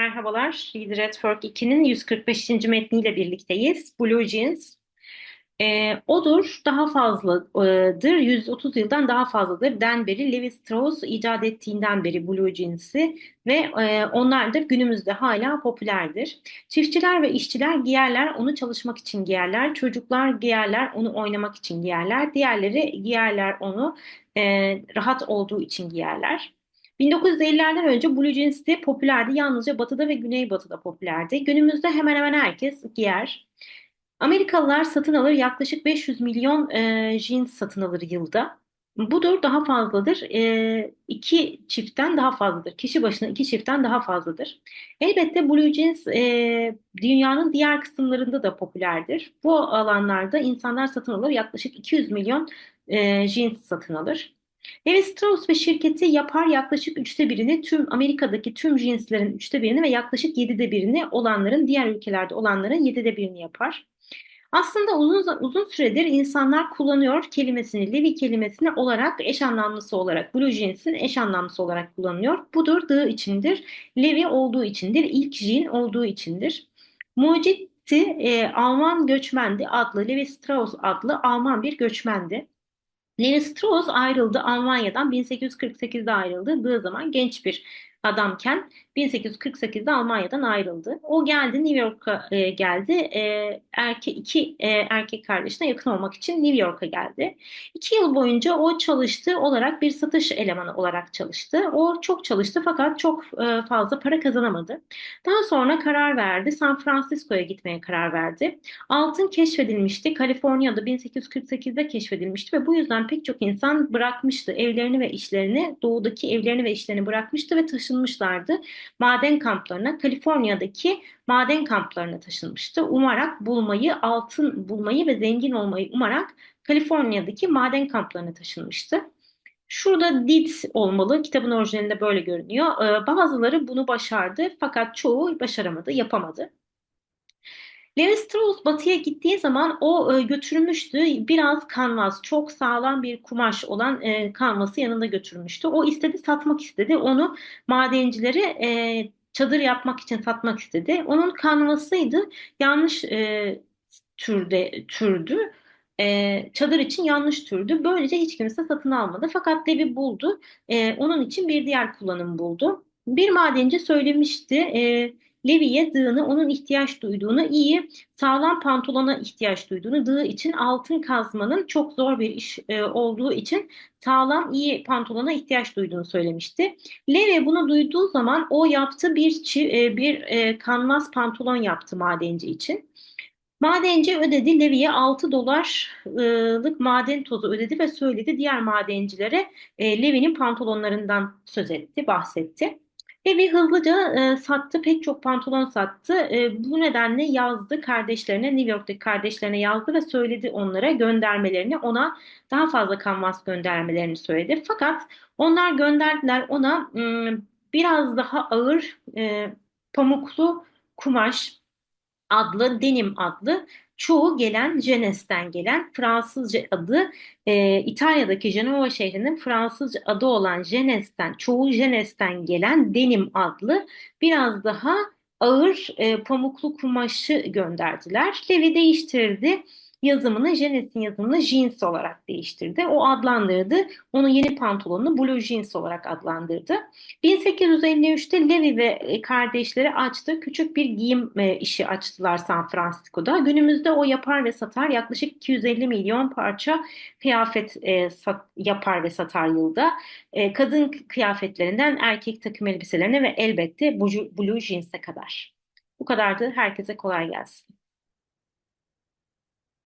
Merhabalar, Read Redford 2'nin 145. metniyle birlikteyiz. Blue Jeans. Ee, odur daha fazladır, 130 yıldan daha fazladır. Den beri Levi Strauss icat ettiğinden beri Blue Jeans'i ve e, onlar da günümüzde hala popülerdir. Çiftçiler ve işçiler giyerler, onu çalışmak için giyerler. Çocuklar giyerler, onu oynamak için giyerler. Diğerleri giyerler onu e, rahat olduğu için giyerler. 1950'lerden önce blue jeans de popülerdi. Yalnızca batıda ve güneybatıda popülerdi. Günümüzde hemen hemen herkes giyer. Amerikalılar satın alır yaklaşık 500 milyon e, jeans satın alır yılda. Budur daha fazladır. E, iki çiftten daha fazladır. Kişi başına iki çiftten daha fazladır. Elbette blue jeans e, dünyanın diğer kısımlarında da popülerdir. Bu alanlarda insanlar satın alır yaklaşık 200 milyon e, jeans satın alır. Levi Strauss ve şirketi yapar yaklaşık üçte birini tüm Amerika'daki tüm cinslerin üçte birini ve yaklaşık yedide birini olanların diğer ülkelerde olanların yedide birini yapar. Aslında uzun uzun süredir insanlar kullanıyor kelimesini, Levi kelimesini olarak eş anlamlısı olarak, blue jeans'in eş anlamlısı olarak kullanıyor. Budur, dığı içindir. Levi olduğu içindir, ilk jean olduğu içindir. Mucitti e, Alman göçmendi adlı, Levi Strauss adlı Alman bir göçmendi. Levi Strauss ayrıldı. Almanya'dan 1848'de ayrıldığı zaman genç bir adamken 1848'de Almanya'dan ayrıldı. O geldi New York'a e, geldi. E, erkek iki e, erkek kardeşine yakın olmak için New York'a geldi. İki yıl boyunca o çalıştı olarak bir satış elemanı olarak çalıştı. O çok çalıştı fakat çok e, fazla para kazanamadı. Daha sonra karar verdi. San Francisco'ya gitmeye karar verdi. Altın keşfedilmişti. Kaliforniya'da 1848'de keşfedilmişti ve bu yüzden pek çok insan bırakmıştı evlerini ve işlerini, doğudaki evlerini ve işlerini bırakmıştı ve taşınmışlardı maden kamplarına, Kaliforniya'daki maden kamplarına taşınmıştı. Umarak bulmayı, altın bulmayı ve zengin olmayı umarak Kaliforniya'daki maden kamplarına taşınmıştı. Şurada did olmalı. Kitabın orijinalinde böyle görünüyor. Ee, bazıları bunu başardı fakat çoğu başaramadı, yapamadı. Levi Strauss batıya gittiği zaman o e, götürmüştü biraz kanvas, çok sağlam bir kumaş olan e, kanvası yanında götürmüştü. O istedi satmak istedi. Onu madencilere e, çadır yapmak için satmak istedi. Onun kanvasıydı. Yanlış e, türde türdü. E, çadır için yanlış türdü. Böylece hiç kimse satın almadı. Fakat Levi buldu. E, onun için bir diğer kullanım buldu. Bir madenci söylemişti. E, Levi'ye dığını onun ihtiyaç duyduğunu, iyi sağlam pantolona ihtiyaç duyduğunu, dığı için altın kazmanın çok zor bir iş e, olduğu için sağlam iyi pantolona ihtiyaç duyduğunu söylemişti. Levi bunu duyduğu zaman o yaptı bir e, bir e, kanvas pantolon yaptı madenci için. Madenci ödedi. Levi'ye 6 dolarlık maden tozu ödedi ve söyledi. Diğer madencilere e, Levi'nin pantolonlarından söz etti, bahsetti. Evi hızlıca e, sattı, pek çok pantolon sattı. E, bu nedenle yazdı kardeşlerine, New York'taki kardeşlerine yazdı ve söyledi onlara göndermelerini, ona daha fazla kanvas göndermelerini söyledi. Fakat onlar gönderdiler ona e, biraz daha ağır e, pamuklu kumaş adlı, denim adlı çoğu gelen Jenes'ten gelen Fransızca adı e, İtalya'daki Genova şehrinin Fransızca adı olan Jenes'ten çoğu Jenes'ten gelen denim adlı biraz daha ağır e, pamuklu kumaşı gönderdiler. Levi değiştirdi yazımını Jeanes'in yazımını jeans olarak değiştirdi. O adlandırdı. Onu yeni pantolonunu blue jeans olarak adlandırdı. 1853'te Levi ve e, kardeşleri açtı. Küçük bir giyim e, işi açtılar San Francisco'da. Günümüzde o yapar ve satar. Yaklaşık 250 milyon parça kıyafet e, sat, yapar ve satar yılda. Kadın kıyafetlerinden erkek takım elbiselerine ve elbette blue jeans'e kadar. Bu kadardı. Herkese kolay gelsin.